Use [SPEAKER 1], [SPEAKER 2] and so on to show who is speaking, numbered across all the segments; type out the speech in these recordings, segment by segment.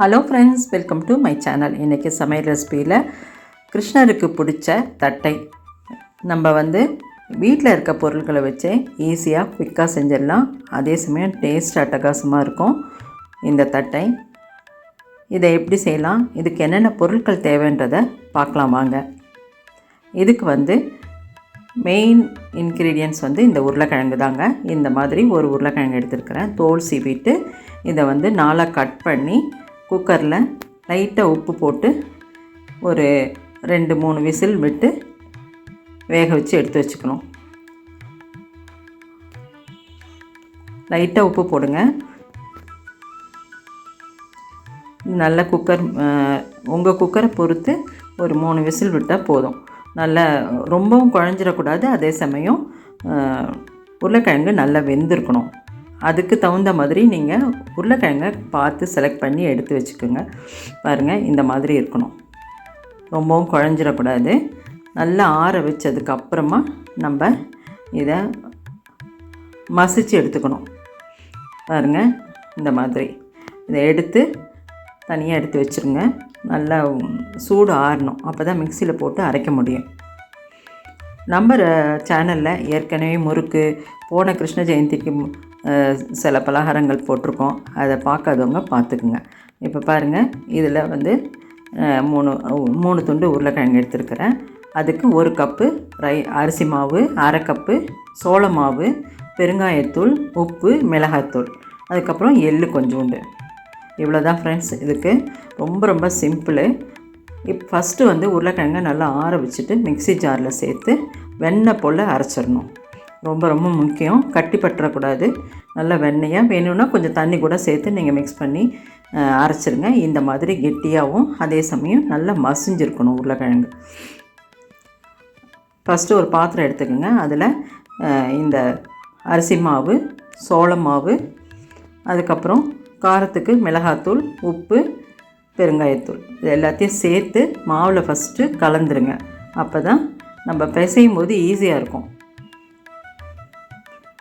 [SPEAKER 1] Hello friends welcome to my channel இன்றைக்கி சமையல் ரெசிபியில் கிருஷ்ணருக்கு பிடிச்ச தட்டை. நம்ம வந்து வீட்டில் இருக்க பொருட்களை வச்சே ஈஸியாக குயிக்காக செஞ்சிடலாம். அதே சமயம் டேஸ்ட் அட்டகாசமாக இருக்கும் இந்த தட்டை. இதை எப்படி செய்யலாம்? இதுக்கு என்னென்ன பொருட்கள் தேவைன்றதை பார்க்கலாம் வாங்க. இதுக்கு வந்து மெயின் இன்க்ரீடியன்ஸ் வந்து இந்த உருளைக்கிழங்கு தாங்க. இந்த மாதிரி ஒரு உருளைக்கிழங்கு எடுத்துருக்கிறேன். தோல் சீவிட்டு இதை வந்து நாளாக கட் பண்ணி குக்கரில் லைட்டாக உப்பு போட்டு ஒரு ரெண்டு மூணு விசில் விட்டு வேக வச்சு எடுத்து வச்சுக்கணும். லைட்டாக உப்பு போடுங்க. நல்ல குக்கர் உங்கள் குக்கரை பொறுத்து ஒரு மூணு விசில் விட்டால் போதும். நல்ல ரொம்பவும் குழஞ்சிடக்கூடாது அதே சமயம் உருளைக்கிழங்கு நல்லா வெந்திருக்கணும். அதுக்கு தகுந்த மாதிரி நீங்கள் உருளைக்கிழங்கை பார்த்து செலக்ட் பண்ணி எடுத்து வச்சுக்கோங்க. பாருங்கள் இந்த மாதிரி இருக்கணும். ரொம்பவும் குழஞ்சிடக்கூடாது. நல்லா ஆற வச்சதுக்கப்புறமா நம்ம இதை மசிச்சு எடுத்துக்கணும். பாருங்கள் இந்த மாதிரி. இதை எடுத்து தனியாக எடுத்து வச்சுருங்க. நல்லா சூடு ஆறணும். அப்போ தான் மிக்சியில் போட்டு அரைக்க முடியும். நம்ம சேனலில் ஏற்கனவே முறுக்கு போன கிருஷ்ண ஜெயந்திக்கு சில பலகாரங்கள் போட்டிருக்கோம். அதை பார்க்காதவங்க பார்த்துக்குங்க. இப்போ பாருங்கள் இதில் வந்து மூணு மூணு துண்டு உருளைக்கிழங்கு எடுத்துருக்கிறேன். அதுக்கு ஒரு கப்பு ரை அரிசி மாவு அரை கப்பு சோள மாவு பெருங்காயத்தூள் உப்பு மிளகாய்த்தூள் அதுக்கப்புறம் எள்ளு கொஞ்சோண்டு. இவ்வளோ தான் ஃப்ரெண்ட்ஸ் இதுக்கு ரொம்ப ரொம்ப சிம்பிளு இப் ஃபஸ்ட்டு வந்து உருளைக்கிழங்கை நல்லா ஆற வச்சுட்டு மிக்ஸி ஜாரில் சேர்த்து வெண்ணெய் போல் அரைச்சிடணும். ரொம்ப ரொம்ப முக்கியம். கட்டி பற்றக்கூடாது. நல்லா வெண்ணெயாக வேணும்னா கொஞ்சம் தண்ணி கூட சேர்த்து நீங்கள் மிக்ஸ் பண்ணி அரைச்சிருங்க. இந்த மாதிரி கெட்டியாகவும் அதே சமயம் நல்லா மசிஞ்சிருக்கணும் உருளைக்கிழங்கு. ஃபஸ்ட்டு ஒரு பாத்திரம் எடுத்துக்கோங்க. அதில் இந்த அரிசி மாவு சோள மாவு அதுக்கப்புறம் காரத்துக்கு மிளகாத்தூள் உப்பு பெருங்காயத்தூள். இது எல்லாத்தையும் சேர்த்து மாவில் ஃபஸ்ட்டு கலந்துருங்க. அப்போ தான் நம்ம பிசையும் போது ஈஸியாக இருக்கும்.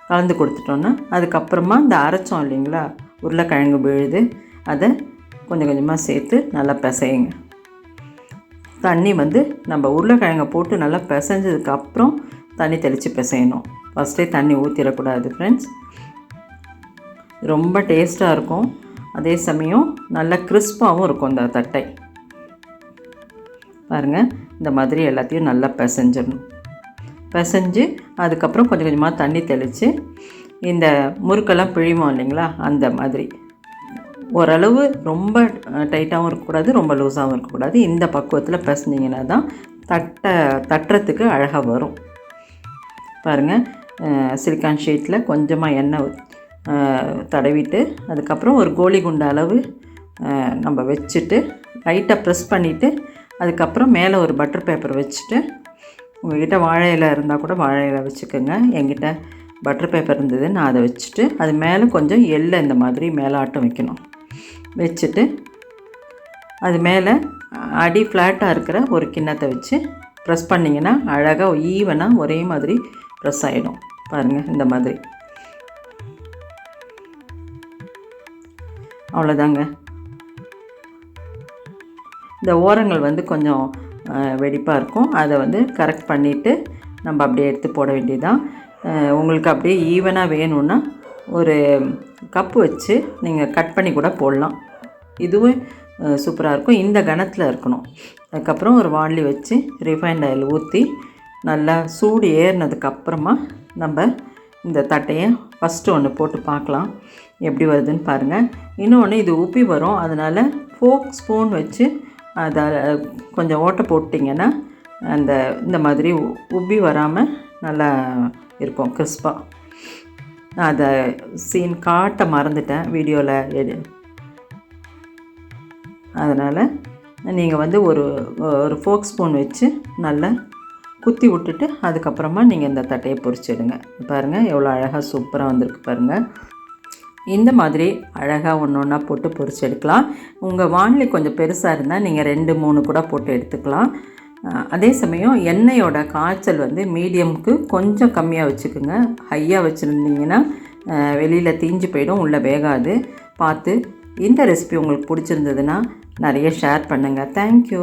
[SPEAKER 1] கலந்து கொடுத்துட்டோன்னா அதுக்கப்புறமா இந்த அரைச்சோம் இல்லைங்களா? உருளைக்கிழங்கு விழுது அதை கொஞ்சம் கொஞ்சமாக சேர்த்து நல்லா பிசையுங்க. தண்ணி வந்து நம்ம உருளைக்கிழங்கை போட்டு நல்லா பிசைஞ்சதுக்கப்புறம் தண்ணி தெளித்து பிசையணும். ஃபஸ்ட்டே தண்ணி ஊற்றிடக்கூடாது ஃப்ரெண்ட்ஸ் ரொம்ப டேஸ்ட்டாக இருக்கும். அதே சமயம் நல்லா கிறிஸ்பாகவும் இருக்கும் இந்த தட்டை. பாருங்கள் இந்த மாதிரி எல்லாத்தையும் நல்லா பிசைஞ்சிடணும். பிசைஞ்சு அதுக்கப்புறம் கொஞ்சம் கொஞ்சமாக தண்ணி தெளித்து இந்த முறுக்கெல்லாம் பிழிவோம் இல்லைங்களா? அந்த மாதிரி. ஓரளவு ரொம்ப டைட்டாகவும் இருக்கக்கூடாது ரொம்ப லூஸாகவும் இருக்கக்கூடாது. இந்த பக்குவத்தில் பிசைஞ்சிங்கன்னா தான் தட்டை தட்டுறதுக்கு அழகாக வரும். பாருங்கள் சிலிக்கான் ஷீட்டில் கொஞ்சமாக எண்ணெய் தடவிட்டு அதுக்கப்புறம் ஒரு கோலி குண்டு அளவு நம்ம வச்சுட்டு லைட்டாக ப்ரெஸ் பண்ணிவிட்டு அதுக்கப்புறம் மேலே ஒரு பட்டர் பேப்பர் வச்சுட்டு உங்ககிட்ட வாழை இலை இருந்தால் கூட வாழை இலை வச்சுக்கோங்க. என்கிட்ட பட்டர் பேப்பர் இருந்தது நான் அதை வச்சுட்டு அது மேலே கொஞ்சம் எள்ளை இந்த மாதிரி மேலாட்டம் வைக்கணும். வச்சுட்டு அது மேலே அடி ஃப்ளாட்டாக இருக்கிற ஒரு கிண்ணத்தை வச்சு ப்ரெஸ் பண்ணிங்கன்னா அழகாக ஈவனாக ஒரே மாதிரி ப்ரெஸ் ஆகிடும் பாருங்கள் இந்த மாதிரி. அவ்வளோதாங்க இந்த ஓரங்கள் வந்து கொஞ்சம் வெடிப்பாக இருக்கும். அதை வந்து கரெக்ட் பண்ணிவிட்டு நம்ம அப்படியே எடுத்து போட வேண்டியதுதான். உங்களுக்கு அப்படியே ஈவனாக வேணும்னா ஒரு கப்பு வச்சு நீங்கள் கட் பண்ணி கூட போடலாம். இதுவும் சூப்பராக இருக்கும். இந்த கணத்தில் இருக்கணும். அதுக்கப்புறம் ஒரு வாளி வச்சு ரிஃபைண்ட் ஆயில் ஊற்றி நல்லா சூடு ஏறினதுக்கப்புறமா நம்ம இந்த தட்டையை ஃபஸ்ட்டு ஒன்று போட்டு பார்க்கலாம். எப்படி வருதுன்னு பாருங்கள் இன்னொன்று இது உப்பி வரும். அதனால் ஃபோக் ஸ்பூன் வச்சு அதை கொஞ்சம் ஓட்டை போட்டிங்கன்னா அந்த இந்த மாதிரி உ- உப்பி வராமல் நல்லா இருக்கும் கிறிஸ்பாக நான் அதை சீன் காட்ட மறந்துட்டேன் வீடியோவில் எடு. அதனால் நீங்கள் வந்து ஒரு ஒரு ஃபோக் ஸ்பூன் வச்சு நல்லா குத்தி விட்டுட்டு அதுக்கப்புறமா நீங்கள் இந்த தட்டையை பொறிச்சிடுங்க பாருங்கள் எவ்வளோ அழகாக சூப்பராக வந்திருக்கு பாருங்கள் இந்த மாதிரி அழகாக ஒன்று ஒன்றா போட்டு பொரிச்சு எடுக்கலாம். உங்கள் வானிலை கொஞ்சம் பெருசாக இருந்தால் நீங்கள் ரெண்டு மூணு கூட போட்டு எடுத்துக்கலாம். அதே சமயம் எண்ணெயோட காய்ச்சல் வந்து மீடியமுக்கு கொஞ்சம் கம்மியாக வச்சுக்கோங்க. ஹையாக வச்சுருந்தீங்கன்னா வெளியில் தீஞ்சு போயிடும் உள்ளே வேகாது. பார்த்து இந்த ரெசிபி உங்களுக்கு பிடிச்சிருந்ததுன்னா நிறைய ஷேர் பண்ணுங்கள் தேங்க்யூ